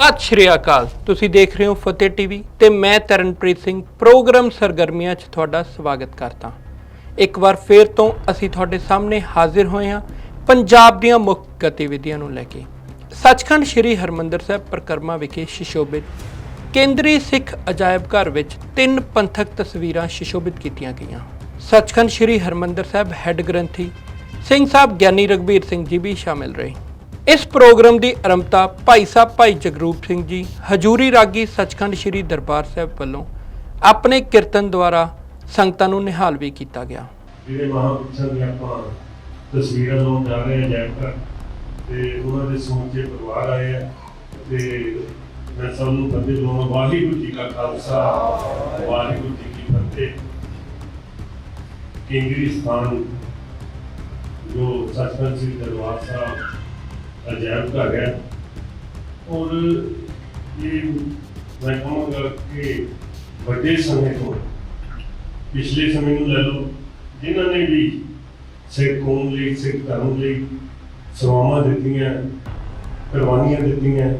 ਸਤਿ ਸ਼੍ਰੀ ਅਕਾਲ। ਤੁਸੀਂ ਦੇਖ ਰਹੇ ਹੋ ਫਤਿਹ ਟੀਵੀ ਤੇ ਮੈਂ ਤਰਨਪ੍ਰੀਤ ਸਿੰਘ, ਪ੍ਰੋਗਰਾਮ ਸਰਗਰਮੀਆਂ 'ਚ ਤੁਹਾਡਾ ਸਵਾਗਤ ਕਰਦਾ ਇੱਕ ਵਾਰ ਫੇਰ ਤੋਂ ਅਸੀਂ ਤੁਹਾਡੇ ਸਾਹਮਣੇ ਹਾਜ਼ਰ ਹੋਏ ਹਾਂ ਪੰਜਾਬ ਦੀਆਂ ਮੁੱਖ ਗਤੀਵਿਧੀਆਂ ਨੂੰ ਲੈ ਕੇ। ਸੱਚਖੰਡ ਸ੍ਰੀ ਹਰਮੰਦਰ ਸਾਹਿਬ ਪ੍ਰਕਰਮਾ ਵਿਖੇ ਸ਼ਿਸ਼ੋਭਿਤ ਕੇਂਦਰੀ ਸਿੱਖ ਅਜਾਇਬ ਘਰ ਵਿੱਚ ਤਿੰਨ ਪੰਥਕ ਤਸਵੀਰਾਂ ਸ਼ਿਸ਼ੋਭਿਤ ਕੀਤੀਆਂ ਗਈਆਂ। ਸੱਚਖੰਡ ਸ੍ਰੀ ਹਰਮੰਦਰ ਸਾਹਿਬ ਹੈੱਡ ਗ੍ਰੰਥੀ ਸਿੰਘ ਸਾਹਿਬ ਗਿਆਨੀ ਰਗਵੀਰ ਸਿੰਘ ਜੀ ਵੀ ਸ਼ਾਮਿਲ ਰਹੇ। ਇਸ ਪ੍ਰੋਗਰਾਮ ਦੀ ਆਰੰਭਤਾ ਭਾਈ ਸਾਹਿਬ ਭਾਈ ਜਗਰੂਪ ਸਿੰਘ ਜੀ, ਹਜੂਰੀ ਰਾਗੀ ਸੱਚਖੰਡ ਸ੍ਰੀ ਦਰਬਾਰ ਸਾਹਿਬ ਵੱਲੋਂ ਆਪਣੇ ਕੀਰਤਨ ਦੁਆਰਾ ਸੰਗਤਾਂ ਨੂੰ ਨਿਹਾਲ ਵੀ ਕੀਤਾ ਗਿਆ। ਜਿਹੜੇ ਮਹਾਂਪੁਰਸ਼ਾਂ ਦੀਆਂ ਆਪਾਂ ਤਸਵੀਰਾਂ ਲਾਉਣ ਜਾ ਰਹੇ ਹਾਂ ਜੈਪ ਤੇ ਉਹਨਾਂ ਦੇ ਸਮੁੱਚੇ ਪਰਿਵਾਰ ਆਏ ਆ, ਤੇ ਮੈਂ ਸਭ ਨੂੰ ਫਤਿਹ ਬੁਲਾਉਣਾ ਵਾਹਿਗੁਰੂ ਜੀ ਕਾ ਖਾਲਸਾ, ਵਾਹਿਗੁਰੂ ਜੀ ਕੀ ਫਤਿਹ। ਕੇਂਦਰੀ ਸਥਾਨ ਜੋ ਸੱਚਖੰਡ ਸ੍ਰੀ ਦਰਬਾਰ ਸਾਹਿਬ ਅਜਾਇਬ ਘਰ ਹੈ। ਔਰ ਇਹ ਮੈਂ ਕਹਾਂਗਾ ਕਿ ਵੱਡੇ ਸਮੇਂ ਤੋਂ, ਪਿਛਲੇ ਸਮੇਂ ਨੂੰ ਲੈ ਲਓ, ਜਿਨ੍ਹਾਂ ਨੇ ਵੀ ਸਿੱਖ ਕੌਮ ਲਈ, ਸਿੱਖ ਧਰਮ ਲਈ ਸੇਵਾਵਾਂ ਦਿੱਤੀਆਂ, ਕੁਰਬਾਨੀਆਂ ਦਿੱਤੀਆਂ,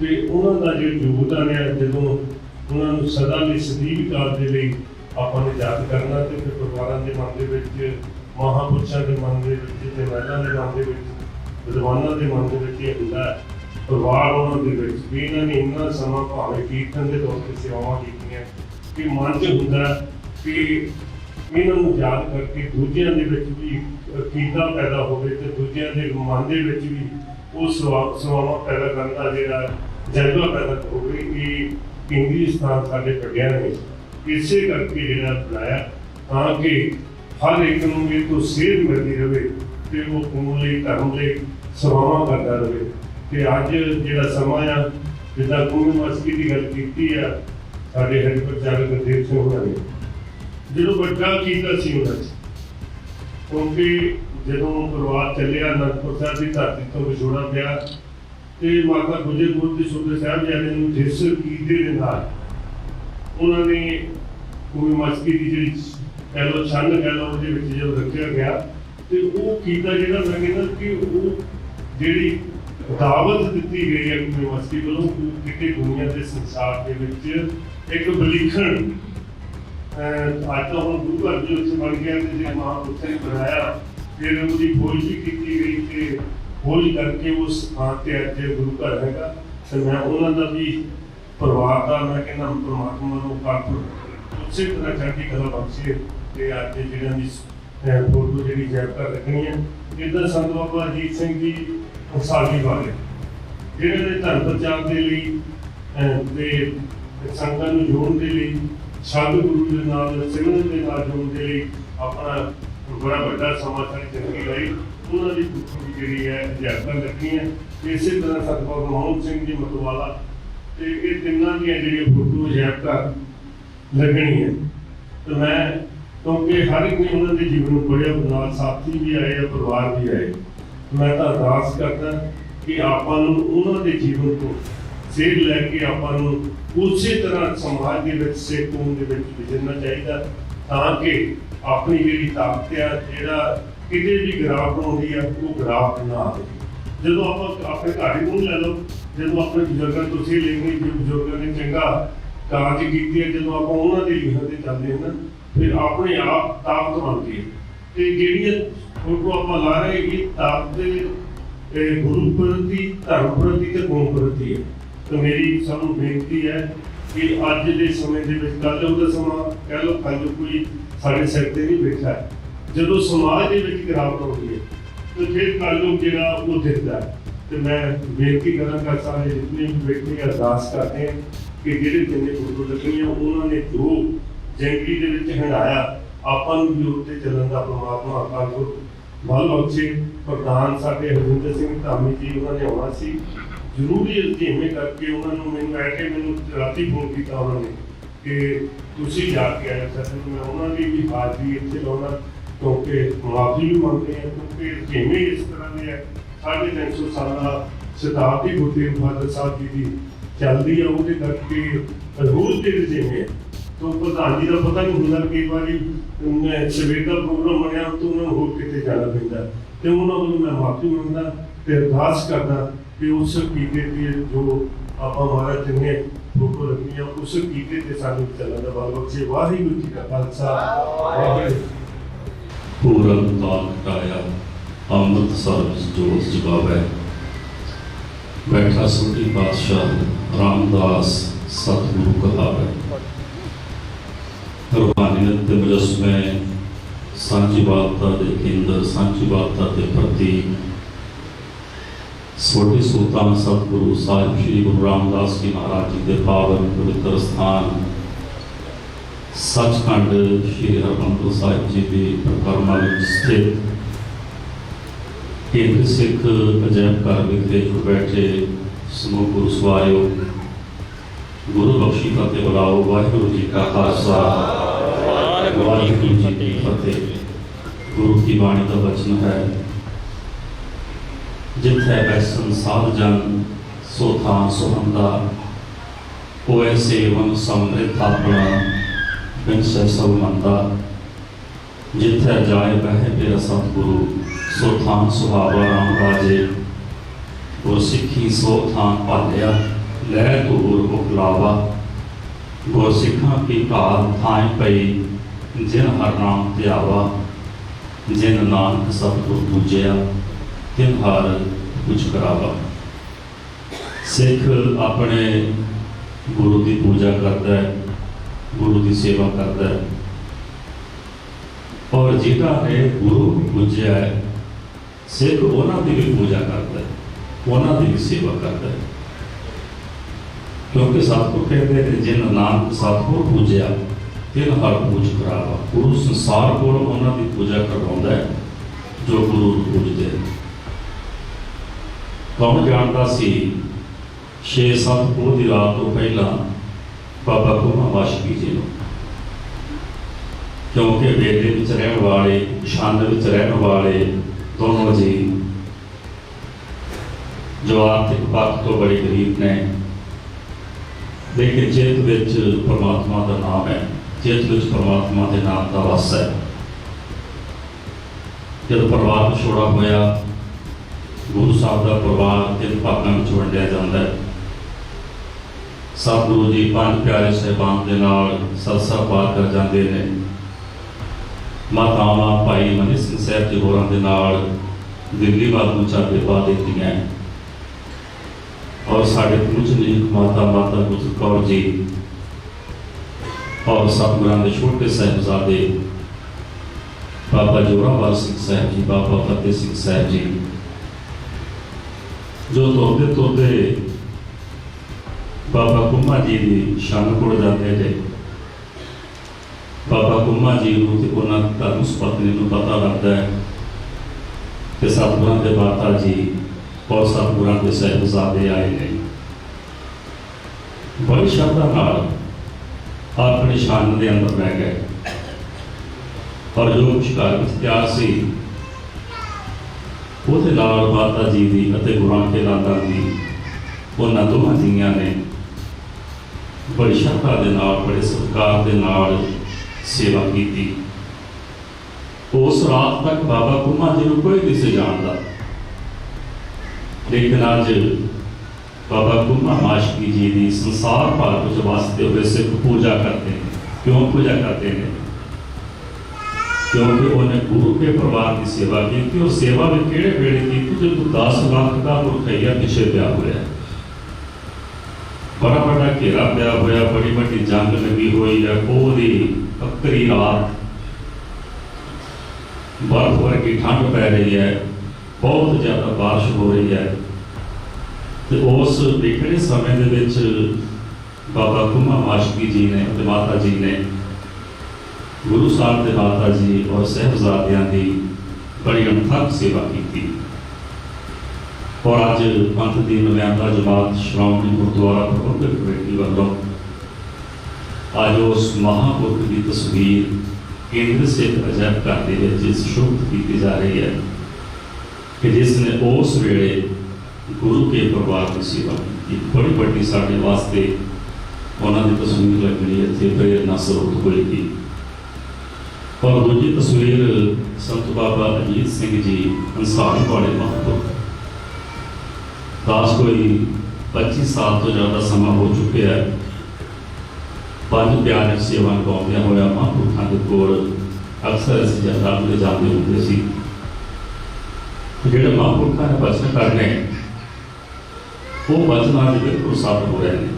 ਤੇ ਉਹਨਾਂ ਦਾ ਜੋ ਯੋਗਦਾਨ ਹੈ, ਜਦੋਂ ਉਹਨਾਂ ਨੂੰ ਸਦਾ ਲਈ ਸਦੀਵ ਕਾਲ ਦੇ ਲਈ ਆਪਾਂ ਨੇ ਯਾਦ ਕਰਨਾ, ਤੇ ਫਿਰ ਪਰਿਵਾਰਾਂ ਦੇ ਮਨ ਦੇ ਵਿੱਚ, ਮਹਾਪੁਰਸ਼ਾਂ ਦੇ ਮਨ ਦੇ ਵਿੱਚ, ਤੇ ਮਹਿਲਾਂ ਦੇ ਮਨ ਦੇ ਵਿੱਚ ਵਿਦਵਾਨਾਂ ਦੇ ਮਨ ਦੇ ਵਿੱਚ ਇਹ ਹੁੰਦਾ ਹੈ। ਪਰਿਵਾਰ ਉਹਨਾਂ ਦੇ ਵਿੱਚ ਵੀ ਇਹਨਾਂ ਨੇ ਇੰਨਾ ਸਮਾਂ ਭਾਵੇਂ ਕੀਰਤਨ ਦੇ ਤੌਰ ਤੇ ਸੇਵਾਵਾਂ ਕੀਤੀਆਂ ਕਿ ਮਨ 'ਚ ਹੁੰਦਾ ਹੈ ਕਿ ਇਹਨਾਂ ਨੂੰ ਯਾਦ ਕਰਕੇ ਦੂਜਿਆਂ ਦੇ ਵਿੱਚ ਵੀ ਕੀਤਾ ਪੈਦਾ ਹੋਵੇ ਤੇ ਦੂਜਿਆਂ ਦੇ ਮਨ ਦੇ ਵਿੱਚ ਵੀ ਉਹ ਸਵਾ- ਸੇਵਾਵਾਂ ਪੈਦਾ ਕਰਨ ਦਾ ਜਿਹੜਾ ਜਜ਼ਬਾ ਪੈਦਾ ਹੋਵੇ, ਇਹ ਕੇਂਦਰੀ ਸਥਾਨ ਸਾਡੇ ਵੱਡਿਆਂ ਨੇ ਇਸੇ ਕਰਕੇ ਜਿਹੜਾ ਬਣਾਇਆ, ਤਾਂ ਕਿ ਹਰ ਇੱਕ ਨੂੰ ਇਹ ਤੋਂ ਸੇਧ ਮਿਲਦੀ ਰਹੇ ਤੇ ਉਹ ਕੌਮ ਲਈ, ਧਰਮ ਲਈ ਸੇਵਾਵਾਂ ਕਰਦਾ ਰਹੇ ਤੇ ਅੱਜ ਜਿਹੜਾ ਸਮਾਂ ਆ, ਜਿੱਦਾਂ ਕੌਮੀ ਮਸਕੀ ਦੀ ਗੱਲ ਕੀਤੀ ਆ, ਸਾਡੇ ਹੈਡ ਪ੍ਰਚਾਰਕ ਗੁਰਦੇਵ ਸਿੰਘ ਹੋਣਾ ਨੇ। ਜਦੋਂ ਵੱਡਾ ਕੀਤਾ ਸੀ ਉਹਨਾਂ ਨੇ ਕਿਉਂਕਿ ਜਦੋਂ ਪਰਿਵਾਰ ਚੱਲਿਆ, ਅਨੰਦਪੁਰ ਸਾਹਿਬ ਦੀ ਧਰਤੀ ਤੋਂ ਵਿਛੋੜਾ ਪਿਆ, ਤੇ ਮਾਤਾ ਗੁਜਰ ਗੁਰ ਦੇ ਛੋਟੇ ਸਾਹਿਬ ਜੀ ਨੂੰ ਜਿਸ ਕੀਤੇ ਦੇ ਨਾਲ ਉਹਨਾਂ ਨੇ ਕੋਈ ਮਸਕੀ ਦੀ ਜਿਹੜੀ ਕਹਿ ਲਓ, ਛੰਨ ਕਹਿ ਲਓ, ਉਹਦੇ ਵਿੱਚ ਜਦੋਂ ਰੱਖਿਆ ਗਿਆ, ਤੇ ਉਹ ਕੀਤਾ ਜਿਹੜਾ ਮੈਂ ਕਹਿੰਦਾ ਕਿ ਉਹ ਜਿਹੜੀ ਦਾਵਤ ਦਿੱਤੀ ਗਈ ਹੈ ਕੋਈ ਵੱਲੋਂ ਕਿਤੇ ਦੁਨੀਆ ਦੇ ਸੰਸਾਰ ਦੇ ਵਿੱਚ ਇੱਕ ਬਲੀਖਣ। ਅੱਜ ਤਾਂ ਹੁਣ ਗੁਰੂ ਘਰ ਜੀ ਉੱਥੇ ਬਣ ਗਿਆ ਤੇ ਜੇ ਮਾਂ ਉੱਥੇ ਬਣਾਇਆ, ਫਿਰ ਉਹਦੀ ਖੋਜ ਵੀ ਕੀਤੀ ਗਈ ਤੇ ਖੋਜ ਕਰਕੇ ਉਸ ਥਾਂ ਤੇ ਅੱਜ ਗੁਰੂ ਘਰ ਹੈਗਾ। ਤੇ ਮੈਂ ਉਹਨਾਂ ਦਾ ਵੀ ਪਰਿਵਾਰ ਦਾ, ਮੈਂ ਕਹਿੰਦਾ ਪਰਮਾਤਮਾ ਨੂੰ ਕਾਫਰ ਉਸੇ ਤਰ੍ਹਾਂ ਚੜ੍ਹਦੀ ਕਲਾ ਬਖਸ਼ੇ ਤੇ ਅੱਜ ਜਿਹੜਿਆਂ ਦੀ ਫੋਟੋ ਜਿਹੜੀ ਜੈਪ ਕਰ ਰੱਖਣੀ ਹੈ। ਇਦਾਂ ਸੰਤ ਬਾਬਾ ਅਜੀਤ ਸਿੰਘ ਜੀ ਉਸਾਲੀ ਵਾਲੇ ਜਿਹੜੇ ਦੇ ਧਰਮ ਪ੍ਰਚਾਰ ਦੇ ਲਈ, ਅਹ ਤੇ ਸੰਗਤਾਂ ਨੂੰ ਜੋੜਨ ਦੇ ਲਈ ਸ਼ਬਦ ਗੁਰੂ ਦੇ ਨਾਲ ਸਿਮਰਨ ਦੇ ਨਾਲ ਜੋੜਨ ਦੇ ਲਈ ਆਪਣਾ ਬੜਾ ਵੱਡਾ ਸਮਾਂ ਸਾਡੀ ਲਈ। ਉਹਨਾਂ ਦੀ ਪੁੱਤਰੀ ਜਿਹੜੀ ਹੈ ਅਧਿਆਪਕਾਂ ਰੱਖੀ ਹੈ ਇਸੇ ਤਰ੍ਹਾਂ ਸਤਿਗੁਰੂ ਮੋਹਨ ਸਿੰਘ ਜੀ ਮਤਵਾਲਾ, ਤੇ ਇਹ ਤਿੰਨਾਂ ਦੀਆਂ ਜਿਹੜੀਆਂ ਫੋਟੋ ਅਧਿਆਪਕਾਂ ਲੱਗਣੀਆਂ। ਤੇ ਮੈਂ ਕਿਉਂਕਿ ਹਰ ਇੱਕ ਨੇ ਉਹਨਾਂ ਦੇ ਜੀਵਨ ਨੂੰ ਪੜਿਆ ਨਾਲ ਸਾਥੀ ਵੀ ਆਏ ਆ ਪਰਿਵਾਰ ਵੀ ਆਏ। ਮੈਂ ਤਾਂ ਅਰਦਾਸ ਕਰਦਾ ਕਿ ਆਪਾਂ ਨੂੰ ਉਹਨਾਂ ਦੇ ਜੀਵਨ ਤੋਂ ਸੇਧ ਲੈ ਕੇ ਆਪਾਂ ਨੂੰ ਉਸੇ ਤਰ੍ਹਾਂ ਸਮਾਜ ਦੇ ਵਿੱਚ ਸਿੱਖ ਕੌਮ ਦੇ ਵਿੱਚ ਵਿਚਰਨਾ ਚਾਹੀਦਾ, ਤਾਂ ਕਿ ਆਪਣੀ ਜਿਹੜੀ ਤਾਕਤ ਆ, ਜਿਹੜਾ ਕਿਤੇ ਵੀ ਗਰਾਫ ਬਣਾਉਂਦੀ ਆ, ਉਹ ਗਰਾਫ ਨਾ ਆਵੇ। ਜਦੋਂ ਆਪਾਂ ਆਪਣੇ ਘਰ ਹੀ ਨੂੰ ਲੈ ਲਓ, ਜਦੋਂ ਆਪਣੇ ਬਜ਼ੁਰਗਾਂ ਤੋਂ ਸੀ ਲੈਂਗੇ ਜੇ ਬਜ਼ੁਰਗਾਂ ਨੇ ਚੰਗਾ ਕਾਰਜ ਕੀਤੀ ਹੈ ਜਦੋਂ ਆਪਾਂ ਉਹਨਾਂ ਦੇ ਲਿਖਣ ਤੇ ਚੱਲਦੇ ਹਾਂ ਫਿਰ ਆਪਣੇ ਆਪ ਤਾਕਤ ਬਣਦੀ ਹੈ ਤੇ ਜਿਹੜੀਆਂ ਫੋਟੋ ਆਪਾਂ ਲਾ ਰਹੇ ਇਹ ਤਾਕਤ ਦੇ ਗੁਰੂ ਪ੍ਰਤੀ, ਧਰਮ ਪ੍ਰਤੀ ਤੇ ਕੌਮ ਪ੍ਰਤੀ ਹੈ ਤੇ ਮੇਰੀ ਸਭ ਬੇਨਤੀ ਹੈ ਕਿ ਅੱਜ ਦੇ ਸਮੇਂ ਦੇ ਵਿੱਚ, ਕੱਲ੍ਹ ਉਹਦਾ ਸਮਾਂ ਕਹਿ ਲਓ ਕੱਲ੍ਹ ਕੋਈ ਸਾਡੇ ਸਿਰ ਤੇ ਨਹੀਂ ਬੈਠਾ ਹੈ। ਜਦੋਂ ਸਮਾਜ ਦੇ ਵਿੱਚ ਗਿਰਾਵਟ ਹੁੰਦੀ ਹੈ, ਤੇ ਫਿਰ ਕੱਲ੍ਹ ਨੂੰ ਜਿਹੜਾ ਉਹ ਦਿਖਦਾ ਤੇ ਮੈਂ ਬੇਨਤੀ ਕਰਾਂਗਾ ਸਾਰੇ ਜਿਤਨੇ ਵੀ ਬੈਠੇ ਅਰਦਾਸ ਕਰਦੇ ਆ ਕਿ ਜਿਹੜੇ ਜਿੰਨੇ ਫੋਟੋ ਲੱਗੀਆਂ ਉਹਨਾਂ ਨੇ ਜੋ ਜ਼ਿੰਦਗੀ ਦੇ ਵਿੱਚ ਹੰਡਾਇਆ ਆਪਾਂ ਨੂੰ ਵੀ ਉੱਤੇ ਚੱਲਣ ਦਾ ਪ੍ਰਮਾਤਮਾ ਆਪਾਂ ਪੁਰਖ ਬਲ ਬਖਸ਼ੇ ਪ੍ਰਧਾਨ ਸਾਡੇ ਹਰਿੰਦਰ ਸਿੰਘ ਧਾਮੀ ਜੀ ਉਹਨਾਂ ਨੇ ਆਉਣਾ ਸੀ। ਜ਼ਰੂਰੀ ਅਧਿਐਵੇਂ ਕਰਕੇ ਉਹਨਾਂ ਨੂੰ ਮੈਨੂੰ ਐ ਕੇ ਮੈਨੂੰ ਰਾਤੀ ਫੋਨ ਕੀਤਾ ਉਹਨਾਂ ਨੇ ਕਿ ਤੁਸੀਂ ਜਾ ਕੇ ਆਏ ਸਰ ਮੈਂ ਉਹਨਾਂ ਦੀ ਵੀ ਹਾਜ਼ਰੀ ਇੱਥੇ ਲਾਉਣਾ ਕਿਉਂਕਿ ਮੁਆਵਜ਼ੇ ਵੀ ਮੰਗਦੇ ਆ, ਕਿਉਂਕਿ ਜਿਵੇਂ ਇਸ ਤਰ੍ਹਾਂ ਦੇ ਆ। ਸਾਢੇ ਤਿੰਨ ਸੌ ਸਾਲਾ ਸ਼ਤਾਬਦੀ ਗੁਰਦੇ ਫਾਦਰ ਸਾਹਿਬ ਜੀ ਦੀ ਚੱਲਦੀ ਆ, ਉਹਦੇ ਕਰਕੇ ਰੂਲ ਦੇ ਜਿਵੇਂ ਤੋਂ ਪ੍ਰਧਾਨ ਜੀ ਦਾ ਪਤਾ ਨਹੀਂ ਹੁੰਦਾ ਕਈ ਵਾਰੀ ਅਮ, ਸਵੇਰ ਦਾ ਪ੍ਰੋਗਰਾਮ ਬਣਿਆ ਤਾਂ ਉਹਨਾਂ ਨੂੰ ਹੋਰ ਕਿਤੇ ਜਾਣਾ ਪੈਂਦਾ। ਤੇ ਉਹਨਾਂ ਨੂੰ ਮੈਂ ਮਾਫੀ ਮੰਗਦਾ ਤੇ ਅਰਦਾਸ ਕਰਦਾ ਕਿ ਉਸ ਕੀਤੇ ਦੀ ਜੋ ਆਪਾਂ ਮਹਾਰਾਜ ਜਿੰਨੇ ਫੋਟੋ ਰੱਖੀ ਆ ਉਸ ਕੀਤੇ ਤੇ ਸਾਨੂੰ ਚੱਲਣ ਦਾ ਬਲ ਬਖਸ਼ੇ। ਵਾਹਿਗੁਰੂ ਜੀ ਕਾ ਖਾਲਸਾ। ਵਾਹਿਗੁਰੂ ਪੂਰਨ ਤਾਲ ਕਟਾਇਆ ਅੰਮ੍ਰਿਤ ਸਰਬਿਸ ਜੋਤ ਜਗਾਵੇ ਬੈਠਾ ਸੁਖੀ ਪਾਤਸ਼ਾਹ ਰਾਮਦਾਸ ਸਤਿਗੁਰੂ ਕਹਾਵੇ। ਰਵਾਨੀਤ ਤੇ ਮੁਜਸਮੇ ਸਾਂਝੀ ਬਾਤਾਂ ਦੇ ਕੇਂਦਰ, ਸਾਂਝੀ ਬਾਤਾਂ ਦੇ ਪ੍ਰਤੀਕ ਸੋਢੀ ਸੁਲਤਾਨ ਸਤਿਗੁਰੂ ਸਾਹਿਬ ਸ੍ਰੀ ਗੁਰੂ ਰਾਮਦਾਸ ਜੀ ਮਹਾਰਾਜ ਜੀ ਦੇ ਪਾਵਨ ਪਵਿੱਤਰ ਸਥਾਨ, ਸੱਚਖੰਡ ਸ੍ਰੀ ਹਰਿਮੰਦਰ ਸਾਹਿਬ ਜੀ ਦੀ ਪ੍ਰਕਰਮਾ ਵਿੱਚ ਸਥਿਤ। ਕੇਂਦਰ ਸਿੱਖ ਅਜਾਇਬ ਘਰ ਵਿਖੇ ਬੈਠੇ ਸਮੂਹ ਗੁਰੂ ਸਵਾਰਿਓ ਗੁਰੂ ਬਖਸ਼ੀ ਫਤਿਹ ਬੁਲਾਓ, ਵਾਹਿਗੁਰੂ ਜੀ ਕਾ ਖਾਲਸਾ, ਵਾਹਿਗੁਰੂ ਜੀ ਕੀ ਫਤਿਹ। ਗੁਰੂ ਕੀ ਬਾਣੀ ਦਾ ਵਚਨ ਹੈ। ਜਿੱਥੇ ਬੈਸਨ ਸਾਧ ਜਨ, ਸੋ ਥਾਂ ਸੁਹੰਦਾ ਹੋਏ ਸੇਵਨ ਸਮ੍ਰਿਤ ਆਪਣਾ, ਬਿਨ ਸਹਿ ਸਭ ਮੰਦਾ। ਜਿੱਥੇ ਜਾਏ ਬਹਿ ਤੇਰਾ ਸਤਿਗੁਰੂ, ਸੋ ਥਾਂ ਸੁਹਾਵਾ ਰਾਮ ਰਾਜੇ। ਗੁਰ ਸਿੱਖੀ ਸੋ ਥਾਂ ਭਾਲਿਆ। ਲੈ ਤੂਰ ਉਕਲਾਵਾ ਗੁਰ ਸਿੱਖਾਂ ਕੀ ਘਾਲ ਥਾਂ ਪਈ ਜਿਨ ਹਰ ਨਾਮ ਧਿਆਵਾ ਜਿਨ ਨਾਨਕ ਸਤਿਗੁਰ ਪੂਜਿਆ ਤਿਨ ਹਰ ਕੁਝ ਕਰਾਵਾ ਸਿੱਖ ਆਪਣੇ ਗੁਰੂ ਦੀ ਪੂਜਾ ਕਰਦਾ ਹੈ ਗੁਰੂ ਦੀ ਸੇਵਾ ਕਰਦਾ ਹੈ ਔਰ ਜਿਹਦਾ ਨੇ ਗੁਰੂ ਨੂੰ ਪੂਜਿਆ ਹੈ ਸਿੱਖ ਉਹਨਾਂ ਦੀ ਵੀ ਪੂਜਾ ਕਰਦਾ ਹੈ ਉਹਨਾਂ ਦੀ ਵੀ ਸੇਵਾ ਕਰਦਾ ਹੈ ਕਿਉਂਕਿ ਸਤਿਗੁਰ ਕਹਿੰਦੇ ਨੇ ਜਿਨ ਨਾਨਕ ਸਤਿਗੁਰ ਪੂਜਿਆ, ਤਿਨ ਹਰ ਪੂਜ ਕਰਾਵਾ। ਗੁਰੂ ਸੰਸਾਰ ਕੋਲ ਉਹਨਾਂ ਦੀ ਪੂਜਾ ਕਰਵਾਉਂਦਾ ਹੈ, ਜੋ ਗੁਰੂ ਪੂਜਦੇ ਨੇ। ਕੌਣ ਜਾਣਦਾ ਸੀ 6-7 ਪੋਹ ਦੀ ਰਾਤ ਤੋਂ ਪਹਿਲਾਂ ਬਾਬਾ ਕੁਮਾ ਵਾਸ਼ਕੀ ਜੀ ਨੂੰ? ਕਿਉਂਕਿ ਵੇਲੇ ਵਿੱਚ ਰਹਿਣ ਵਾਲੇ, ਛੰਦ ਵਿੱਚ ਰਹਿਣ ਵਾਲੇ ਦੋਨੋਂ ਜੀ ਜੋ ਆਰਥਿਕ ਪੱਖ ਤੋਂ ਬੜੇ ਗਰੀਬ ਨੇ। ਲੇਕਿਨ ਚਿੱਤ ਵਿੱਚ ਪਰਮਾਤਮਾ ਦਾ ਨਾਮ ਹੈ ਚਿੱਤ ਵਿੱਚ ਪਰਮਾਤਮਾ ਦੇ ਨਾਮ ਦਾ ਵਸ ਹੈ। ਜਦੋਂ ਪਰਿਵਾਰ ਵਿਛੋੜਾ ਹੋਇਆ, ਗੁਰੂ ਸਾਹਿਬ ਦਾ ਪਰਿਵਾਰ ਤਿੰਨ ਭਾਗਾਂ ਵਿੱਚ ਵੰਡਿਆ ਜਾਂਦਾ ਹੈ। ਸਤਿਗੁਰੂ ਜੀ ਪੰਜ ਪਿਆਰੇ ਸਹਿਬਾਨ ਦੇ ਨਾਲ ਸਰਸਾ ਪਾਰ ਕਰ ਜਾਂਦੇ ਨੇ। ਮਾਤਾਵਾਂ, ਭਾਈ ਮਨੀ ਸਿੰਘ ਸਾਹਿਬ ਜੀ ਹੋਰਾਂ ਦੇ ਨਾਲ ਦਿੱਲੀ ਵੱਲ ਨੂੰ ਚਾਬੇ ਪਾ ਦਿੱਤੀਆਂ। ਔਰ ਸਾਡੇ ਪੂਜਨੀਕ ਮਾਤਾ ਮਾਤਾ ਗੁਜਰ ਕੌਰ ਜੀ ਔਰ ਸਤਿਗੁਰਾਂ ਦੇ ਛੋਟੇ ਸਾਹਿਬਜ਼ਾਦੇ ਬਾਬਾ ਜੋਰਾਵਰ ਸਿੰਘ ਸਾਹਿਬ ਜੀ, ਬਾਬਾ ਫਤਿਹ ਸਿੰਘ ਸਾਹਿਬ ਜੀ, ਜੋ ਤੋਤੇ ਤੁਰਦੇ ਬਾਬਾ ਕੁੰਮਾ ਜੀ ਦੀ ਸ਼ਾਨ ਕੋਲ ਜਾਂਦੇ ਨੇ ਬਾਬਾ ਕੁੰਮਾ ਜੀ ਨੂੰ ਤੇ ਉਹਨਾਂ ਦੀ ਧਰਮ ਸੁਪਤਨੀ ਨੂੰ ਪਤਾ ਲੱਗਦਾ ਹੈ ਕਿ ਸਤਿਗੁਰਾਂ ਦੇ ਮਾਤਾ ਜੀ ਔਰ ਸਤਿਗੁਰਾਂ ਦੇ ਸਹਿਬਜ਼ਾਦੇ ਆਏ ਨੇ। ਬੜੀ ਸ਼ਰਧਾ ਨਾਲ ਆਪਣੇ ਸ਼ਾਨ ਦੇ ਅੰਦਰ ਬਹਿ ਗਏ। ਔਰ ਜੋ ਕੁਛ ਘਰ ਵਿੱਚ ਤਿਆਰ ਸੀ, ਉਹਦੇ ਨਾਲ ਮਾਤਾ ਜੀ ਦੀ ਅਤੇ ਗੁਰਾਂ ਕੇ ਲਾਲਾਂ ਦੀ, ਉਹਨਾਂ ਦੋਹਾਂ ਜੀਆਂ ਨੇ ਬੜੀ ਸ਼ਰਧਾ ਦੇ ਨਾਲ, ਬੜੇ ਸਤਿਕਾਰ ਦੇ ਨਾਲ ਸੇਵਾ ਕੀਤੀ। ਉਸ ਰਾਤ ਤੱਕ ਬਾਬਾ ਕੁਮਾ ਜੀ ਨੂੰ ਕੋਈ ਨਹੀਂ ਸੀ ਜਾਣਦਾ। ਲੇਕਿਨ ਅੱਜ ਬਾਬਾ ਕੁਮਾ ਮਾਸ਼ਕੀ ਜੀ ਦੀ ਸੰਸਾਰ ਭਰ ਵਿੱਚ ਵਸਦੇ ਹੋਏ ਸਿੱਖ ਪੂਜਾ ਕਰਦੇ ਨੇ ਕਿਉਂ ਪੂਜਾ ਕਰਦੇ ਨੇ ਕਿਉਂਕਿ ਉਹਨੇ ਗੁਰੂ ਕੇ ਪਰਿਵਾਰ ਦੀ ਸੇਵਾ ਕੀਤੀ ਉਹ ਸੇਵਾ ਵੀ ਕਿਹੜੇ ਵੇਲੇ ਕੀਤੀ ਜਦੋਂ 10 ਲੱਖ ਦਾ ਮੁਰਖਈਆ ਪਿੱਛੇ ਪਿਆ ਹੋਇਆ ਹੈ ਬੜਾ ਵੱਡਾ ਘੇਰਾ ਪਿਆ ਹੋਇਆ ਬੜੀ ਵੱਡੀ ਜੰਗ ਲੱਗੀ ਹੋਈ ਹੈ ਉਹਦੀ ਅਕਰੀ ਰਾਤ ਬਰਫ਼ ਵਰਗੀ ਠੰਡ ਪੈ ਰਹੀ ਹੈ ਬਹੁਤ ਜ਼ਿਆਦਾ ਬਾਰਿਸ਼ ਹੋ ਰਹੀ ਹੈ ਤੇ ਉਸ ਵਿਖੜੇ ਸਮੇਂ ਦੇ ਵਿੱਚ ਬਾਬਾ ਕੁਮਾ ਮਾਸ਼ਕੀ ਜੀ ਨੇ ਤੇ ਮਾਤਾ ਜੀ ਨੇ ਗੁਰੂ ਸਾਹਿਬ ਦੇ ਮਾਤਾ ਜੀ ਔਰ ਸਹਿਬਜ਼ਾਦਿਆਂ ਦੀ ਬੜੀ ਅਣਥੱਕ ਸੇਵਾ ਕੀਤੀ ਔਰ ਅੱਜ ਪੰਥ ਦੀ ਨਵਿਆਂਦਾ ਜਮਾਤ ਸ਼੍ਰੋਮਣੀ ਗੁਰਦੁਆਰਾ ਪ੍ਰਬੰਧਕ ਕਮੇਟੀ ਵੱਲੋਂ ਅੱਜ ਉਸ ਮਹਾਂਪੁਰਖ ਦੀ ਤਸਵੀਰ ਕੇਂਦਰ ਸਿੱਖ ਅਜਾਇਬ ਘਰ ਦੇ ਵਿੱਚ ਇਸ ਸ਼ੁਭ ਕੀਤੀ ਜਾ ਰਹੀ ਹੈ ਕਿ ਜਿਸ ਨੇ ਉਸ ਵੇਲੇ ਗੁਰੂ ਕੇ ਪਰਿਵਾਰ ਦੀ ਸੇਵਾ ਕੀਤੀ। ਬੜੀ ਵੱਡੀ ਸਾਡੇ ਵਾਸਤੇ ਉਹਨਾਂ ਦੀ ਤਸਵੀਰ ਲੱਗਣੀ ਇੱਥੇ ਪ੍ਰੇਰਨਾ ਸਰੋਤ ਹੋਏਗੀ ਔਰ ਦੂਜੀ ਤਸਵੀਰ ਸੰਤ ਬਾਬਾ ਅਜੀਤ ਸਿੰਘ ਜੀ ਅੰਸਾਰੀ ਵਾਲੇ ਮਹਾਂਪੁਰਖ ਦਾਸ ਕੋਈ 25 ਸਾਲ ਤੋਂ ਜ਼ਿਆਦਾ ਸਮਾਂ ਹੋ ਚੁੱਕਿਆ ਹੈ। ਪੰਜ ਪਿਆਰਿਕ ਸੇਵਾ ਨਿਭਾਉਂਦਿਆਂ ਹੋਇਆ ਮਹਾਂਪੁਰਖਾਂ ਦੇ ਕੋਲ ਅਕਸਰ ਅਸੀਂ ਜਨਰਲ ਨੂੰ ਜਾਂਦੇ ਹੁੰਦੇ ਸੀ। ਜਿਹੜੇ ਮਹਾਂਪੁਰਖਾਂ ਨੇ ਬਚਨ ਕਰਨੇ ਉਹ ਬਚਨਾਂ ਦੇ ਬਿਲਕੁਲ ਸਾਫ਼ ਹੋ ਰਹੇ ਨੇ।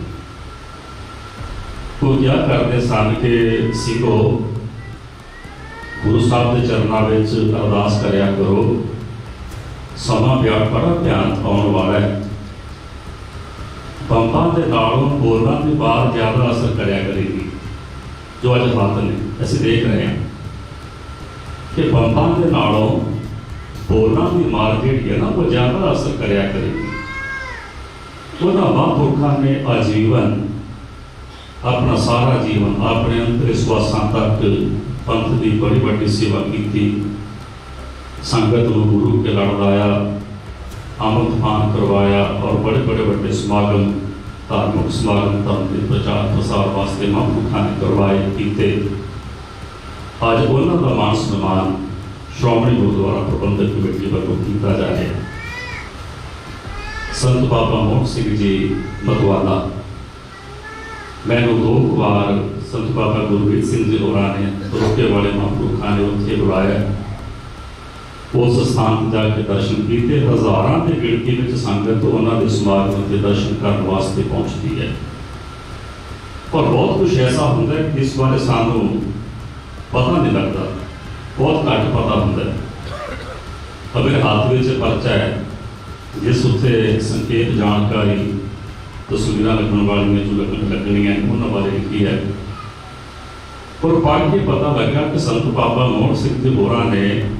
ਉਹ ਕਿਆ ਕਰਦੇ ਸਨ ਕਿ ਸਿੱਖੋ ਗੁਰੂ ਸਾਹਿਬ ਦੇ ਚਰਨਾਂ ਵਿੱਚ ਅਰਦਾਸ ਕਰਿਆ ਕਰੋ। ਸਮਾਂ ਪਿਆ, ਬੜਾ ਧਿਆਨ ਆਉਣ ਵਾਲਾ ਹੈ। ਬੰਬਾਂ ਦੇ ਨਾਲੋਂ ਬੋਲਾਂ ਦੇ ਬਾਹਰ ਜ਼ਿਆਦਾ ਅਸਰ ਕਰਿਆ ਕਰੇਗੀ, ਜੋ ਅੱਜ ਹਾਲਤ ਨੇ, ਅਸੀਂ ਦੇਖ ਰਹੇ ਹਾਂ ਕਿ ਬੰਬਾਂ ਦੇ ਨਾਲੋਂ ਬੋਲਾਂ ਦੀ ਮਾਰ ਜਿਹੜੀ ਹੈ ਨਾ ਉਹ ਜ਼ਿਆਦਾ ਅਸਰ ਕਰਿਆ ਕਰੇਗੀ ਉਹਨਾਂ ਮਹਾਂਪੁਰਖਾਂ ਨੇ ਆਜੀਵਨ ਆਪਣਾ ਸਾਰਾ ਜੀਵਨ ਆਪਣੇ ਅੰਤਰ ਵਿਸ਼ਵਾਸਾਂ ਤੱਕ ਪੰਥ ਦੀ ਬੜੀ ਵੱਡੀ ਸੇਵਾ ਕੀਤੀ ਸੰਗਤ ਨੂੰ ਗੁਰੂ ਕੇ ਲੜ ਲਾਇਆ ਅੰਮ੍ਰਿਤ ਪਾਨ ਕਰਵਾਇਆ ਔਰ ਬੜੇ ਬੜੇ ਵੱਡੇ ਸਮਾਗਮ ਧਾਰਮਿਕ ਸਮਾਗਮ ਧਰਮ ਦੇ ਪ੍ਰਚਾਰ ਪ੍ਰਸਾਰ ਵਾਸਤੇ ਮਹਾਂਪੁਰਖਾਂ ਨੇ ਕਰਵਾਏ ਕੀਤੇ ਸ਼੍ਰੋਮਣੀ ਗੁਰਦੁਆਰਾ ਪ੍ਰਬੰਧਕ ਕਮੇਟੀ ਵੱਲੋਂ ਕੀਤਾ ਜਾ ਰਿਹਾ ਹੈ। ਸੰਤ ਬਾਬਾ ਮੋਹਨ ਸਿੰਘ ਜੀ ਮਤਵਾਲਾ। ਮੈਨੂੰ ਦੋ ਕੁ ਵਾਰ ਸੰਤ ਬਾਬਾ ਗੁਰਬੀਰ ਸਿੰਘ ਜੀ ਹੋਰਾਂ ਨੇ ਰੋਕੇ ਵਾਲੇ ਮਹਾਂਪੁਰਖਾਂ ਨੇ ਉੱਥੇ ਬੁਲਾਇਆ। ਉਸ ਸਥਾਨ ਤੇ ਜਾ ਕੇ ਦਰਸ਼ਨ ਕੀਤੇ। ਹਜ਼ਾਰਾਂ ਦੀ ਗਿਣਤੀ ਵਿੱਚ ਸੰਗਤ ਉਹਨਾਂ ਦੇ ਸਮਾਗਮ 'ਤੇ ਦਰਸ਼ਨ ਕਰਨ ਵਾਸਤੇ ਪਹੁੰਚਦੀ ਹੈ। ਪਰ ਬਹੁਤ ਕੁਝ ਐਸਾ ਹੁੰਦਾ ਹੈ ਕਿ ਇਸ ਬਾਰੇ ਸਾਨੂੰ ਪਤਾ ਨਹੀਂ ਲੱਗਦਾ। ਬਹੁਤ ਘੱਟ ਪਤਾ ਹੁੰਦਾ ਹੈ। ਅਗਰ ਹੱਥ ਵਿੱਚ ਪਰਚਾ ਹੈ। ਜਿਸ ਉੱਤੇ ਸੰਕੇਤ, ਜਾਣਕਾਰੀ, ਤਸਵੀਰਾਂ ਲੱਗਣ ਵਾਲੀਆਂ ਜੋ ਲੱਗਣ ਲੱਗਣੀਆਂ ਉਹਨਾਂ ਬਾਰੇ ਲਿਖੀ ਹੈ। ਪਰ ਪੜ੍ਹ ਕੇ ਪਤਾ ਲੱਗਾ ਕਿ ਸੰਤ ਬਾਬਾ ਮੋਹਨ ਸਿੰਘ ਦੇ ਹੋਰਾਂ ਨੇ